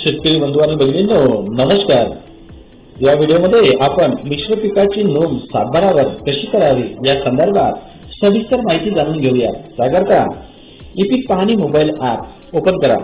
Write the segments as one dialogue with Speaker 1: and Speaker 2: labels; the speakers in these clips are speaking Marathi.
Speaker 1: शेतकरी बंधू आणि भगिनींनो नमस्कार. या व्हिडिओमध्ये आपण मिश्र पिकाची नोंद सातबारावर कशी करावी या संदर्भात सविस्तर माहिती जाणून घेऊया. त्याकरता पीक पाहणी मोबाईल ऍप ओपन करा.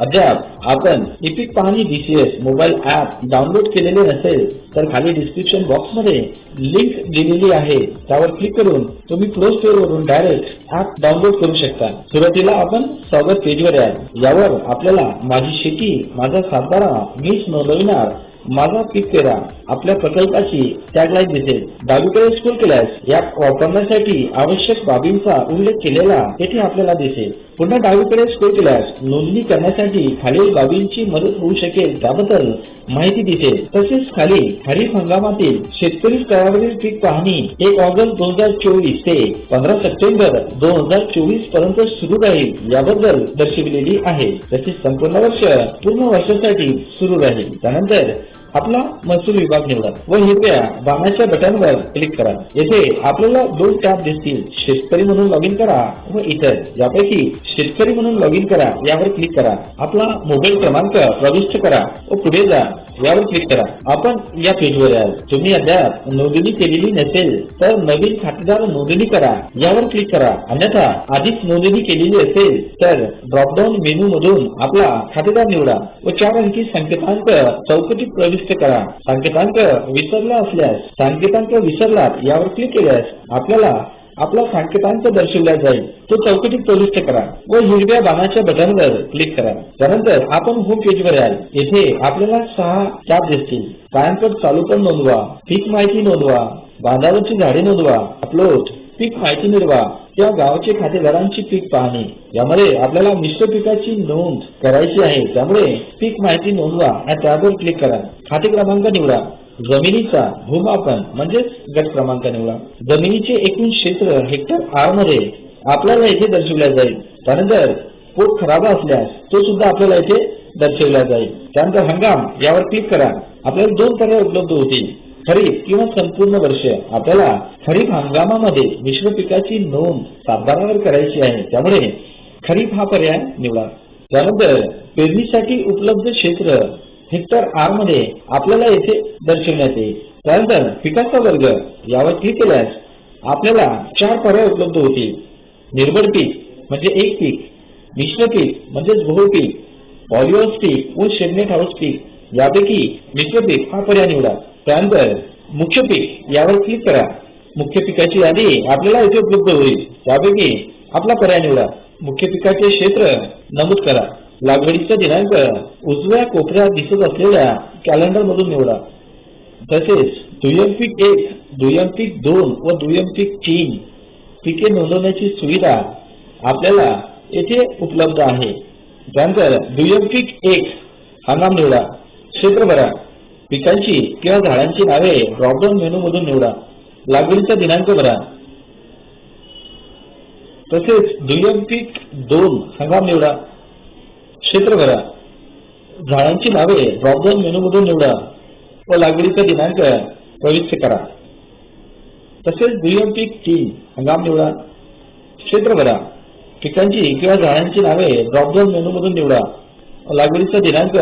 Speaker 1: अद्याप आपण इपिक पाहणी डीसीएस मोबाईल ऍप डाउनलोड केलेले नसेल तर खाली डिस्क्रिप्शन बॉक्समध्ये लिंक दिलेली आहे. त्यावर क्लिक करून तुम्ही प्ले स्टोर वरून डायरेक्ट ऍप डाउनलोड करू शकता. सुरुवातीला आपण स्वागत पेजवर याल. यावर आपल्याला माझी शेती माझा सातबारा मीच नोंदविणार माझा पीक पेरा आपल्या प्रकल्पाची टॅगलाईन दिसेल. डावीकडे स्कूल केल्यास या वापरण्यासाठी आवश्यक बाबींचा उल्लेख केलेला येथे आपल्याला दिसेल. पुन्हा डावीकडे स्कूल केल्यास नोंदणी करण्यासाठी खालील बाबींची मदत होऊ शकेल त्याबद्दल माहिती दिसेल. तसेच खाली खरीप हंगामातील शेतकरी स्तरावरील पीक पाहणी एक ऑगस्ट दोन हजार चोवीस ते पंधरा सप्टेंबर दोन हजार चोवीसपर्यंत सुरू राहील याबद्दल दर्शविलेली आहे. तसेच संपूर्ण वर्ष पूर्ण वर्षासाठी सुरू राहील. त्यानंतर आपला महसूल विभाग निवडा व हिरव्या बाणाच्या बटनवर क्लिक करा. येथे आपल्याला दोन टॅब दिसतील. शेतकरी म्हणून लॉग इन करा व इतर. यापैकी शेतकरी म्हणून लॉग इन करा यावर क्लिक करा. आपला मोबाईल क्रमांक प्रविष्ट करा व पुढे जा यावर क्लिक करा. आपण या पेजवर याल. तुम्ही अद्याप नोंदणी केलेली नसेल तर नवीन खातेदार नोंदणी करा. यावर क्लिक करा. अन्यथा आधीच नोंदणी केलेली असेल तर ड्रॉपडाऊन मेनू मधून आपला खातेदार निवडा व चार अंकी संकेतांक चौकटीत प्रविष्ट करा. संकेतांक विसरला असल्यास संकेतांक विसरलात यावर क्लिक केल्यास आपल्याला आपला संकेतांक दर्शवला जाईल. तो चौकटीत प्रविष्ट करा व हिरव्या बाणाच्या बटनवर क्लिक करा. त्यानंतर आपण होम पेजवर याल. येथे आपल्याला सहा टॅब दिसतील. कायमपट चालू पण नोंदवा पीक माहिती नोंदवा बांधावरची झाडे नोंदवा अपलोड पीक माहिती निर्वाह किंवा गावाचे खातेदारांची पीक पाहणी. यामध्ये आपल्याला मिश्र पिकाची नोंद करायची आहे. त्यामुळे पीक माहिती नोंदवा आणि त्यावर क्लिक करा. खाते क्रमांक निवडा. जमिनीचा भूमापन म्हणजेच गट क्रमांक निवडा. जमिनीचे एकूण क्षेत्र हेक्टर आरमध्ये आपल्याला येथे दर्शवल्या जाईल. त्यानंतर पोट खराब असल्यास तो सुद्धा आपल्याला येथे दर्शविला जाईल. त्यानंतर हंगाम यावर क्लिक करा. आपल्याला दोन पर्याय उपलब्ध होतील. खरीप किंवा संपूर्ण वर्ष आपल्याला खरीप हंगामामध्ये मिश्र पिकाची नोंद सातबारावर करायची आहे. त्यामुळे खरीप हा पर्याय निवडा. त्यानंतर पेरणीसाठी उपलब्ध क्षेत्र हेक्टर आरमध्ये आपल्याला येथे दर्शवण्यात येईल. त्यानंतर पिकाचा वर्ग यावर क्लिक केल्यास आपल्याला चार पर्याय उपलब्ध होतील. निर्भर पीक म्हणजे एक पीक मिश्र पीक म्हणजेच बहु पीक पॉलिओस पीक व शेडनेट हाऊस पीक. यापैकी मिश्र पीक हा पर्याय निवडा. त्यानंतर मुख्य पीक यावर क्लिक करा. मुख्य पिकाची यादी आपल्याला इथे उपलब्ध होईल. त्यापैकी आपला पर्याय निवडा. मुख्य पिकाचे क्षेत्र नमूद करा. लागवडीचा दिनांक उजव्या कोपऱ्यात दिसत असलेल्या कॅलेंडर मधून निवडा. तसेच दुय्यम पीक एक दुय्यम पीक दोन व दुय्यम पीक तीन पिके नोंदवण्याची सुविधा आपल्याला येथे उपलब्ध आहे. त्यानंतर दुय्यम पीक एक हंगाम निवडा. क्षेत्र भरा. पिकांची किंवा झाडांची नावे ड्रॉपडाऊन मेनू मधून निवडा. लागवडीचा दिनांक भरा. तसेच दुय्यम पीक दोन हंगाम निवडा. क्षेत्र भरा. झाडांची नावे ड्रॉपडाऊन मेनू मधून निवडा व लागवडीचा दिनांक प्रविष्ट करा. तसेच दुय्यम पीक तीन हंगाम निवडा. क्षेत्र भरा. पिकांची किंवा झाडांची नावे ड्रॉपडाऊन मेनू मधून निवडा. लागवडीचा दिनांक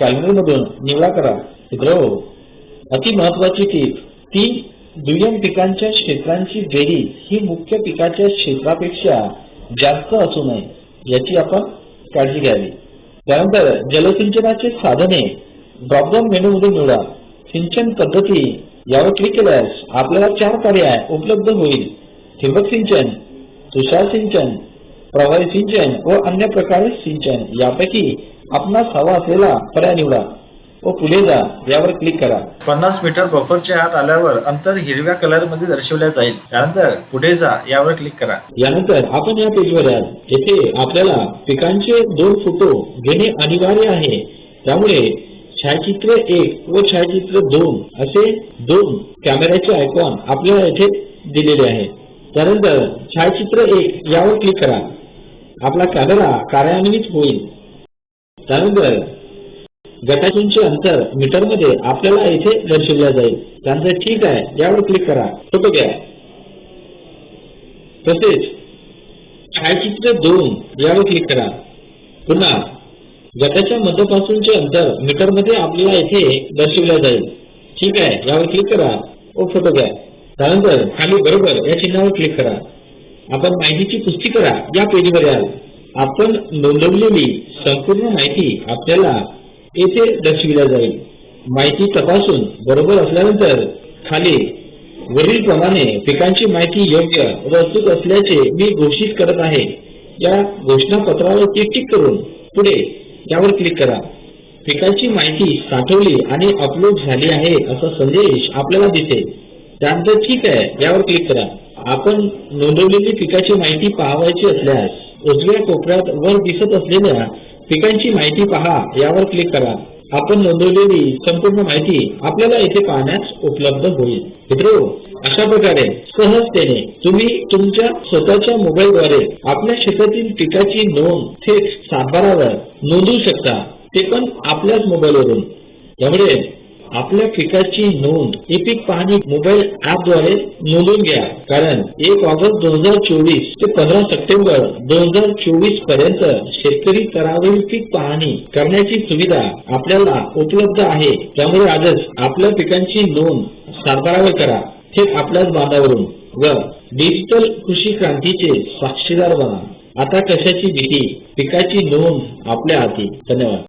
Speaker 1: कॅलेंडर मधून निवडा करा. मित्र अति महत्वाची टीप. ती दुय्यम पिकांच्या क्षेत्रांची बेरीज ही मुख्य पिकाच्या क्षेत्रापेक्षा जास्त असू नये याची आपण काळजी घ्यावी. त्यानंतर जलसिंचनाचे साधने ड्रॉपडाऊन मेनू निवडा. सिंचन पद्धती यावर क्लिक केल्यास आपल्याला चार पर्याय उपलब्ध होईल. ठिबक सिंचन तुषार सिंचन प्रवाही सिंचन व अन्य प्रकारे सिंचन. यापैकी आपणास हवा असलेला पर्याय निवडा. व पुढे जा यावर क्लिक करा.
Speaker 2: पन्नास मीटर बफरच्या आत आल्यावर अंतर हिरव्या कलरमध्ये दर्शवल्या जाईल. त्यानंतर पुढे जा यावर क्लिक करा.
Speaker 1: यानंतर आपण या पेजवर याल. येथे आपल्याला पिकांचे दोन फोटो घेणे अनिवार्य आहे. त्यामुळे छायाचित्र एक व छायाचित्र दोन असे दोन कॅमेऱ्याचे आयकॉन आपल्याला येथे दिलेले आहे. त्यानंतर छायाचित्र एक यावर क्लिक करा. आपला कॅमेरा कार्यान्वित होईल. त्यानंतर गटाचे अंतर मीटरमध्ये आपल्याला येथे दर्शवल्या जाईल. त्यांचं ठीक आहे यावर क्लिक करा. फोटो घ्या. तसेच छायाचित्र दोन यावर क्लिक करा. पुन्हा गटाच्या मध्यापासूनचे अंतर मीटरमध्ये आपल्याला येथे दर्शवल्या जाईल. ठीक आहे यावर क्लिक करा. व फोटो घ्या. त्यानंतर खाली बरोबर या चिन्हावर क्लिक करा. आपण माहितीची पुष्टी करा. या पेजवर याल. आपण नोंदवलेली संपूर्ण माहिती आपल्याला येथे दर्शविला जाईल. माहिती तपासून बरोबर असल्यानंतर खाली वरील प्रमाणे पिकांची माहिती योग्य व अचूक असल्याचे मी घोषित करत आहे. या घोषणापत्रावर टिक टिक करून पुढे यावर क्लिक करा. पिकाची माहिती साठवली आणि अपलोड झाली आहे असा संदेश आपल्याला दिसेल. त्यानंतर ठीक आहे यावर क्लिक करा. आपण नोंदवलेली पिकाची माहिती पाहावायची असल्यास उजव्या कोपऱ्यात वर दिसत असलेल्या पिकांची माहिती पहा यावर क्लिक करा. आपण नोंदवलेली संपूर्ण माहिती आपल्याला येथे पाहण्यास उपलब्ध होईल. मित्रो अशा प्रकारे सहजतेने तुम्ही तुमच्या स्वतःच्या मोबाईलद्वारे आपल्या शेतातील पिकाची नोंद थेट सातबारावर नोंदवू शकता. ते पण आपल्याच मोबाईलवरून. त्यामुळे आपल्या पिकाची नोंद ई पीक पाहणी मोबाईल ऍपद्वारे नोंदवून घ्या. कारण एक ऑगस्ट दोन हजार चोवीस ते पंधरा सप्टेंबर दोन हजार चोवीसपर्यंत शेतकरी स्तरावरील पीक पाहणी करण्याची सुविधा आपल्याला उपलब्ध आहे. त्यामुळे आजच आपल्या पिकांची नोंद सातबारावर करा. थेट आपल्याच बांधावरून. व डिजिटल कृषी क्रांतीचे साक्षीदार बना. आता कशाची भीती? पिकाची नोंद आपल्या हाती. धन्यवाद.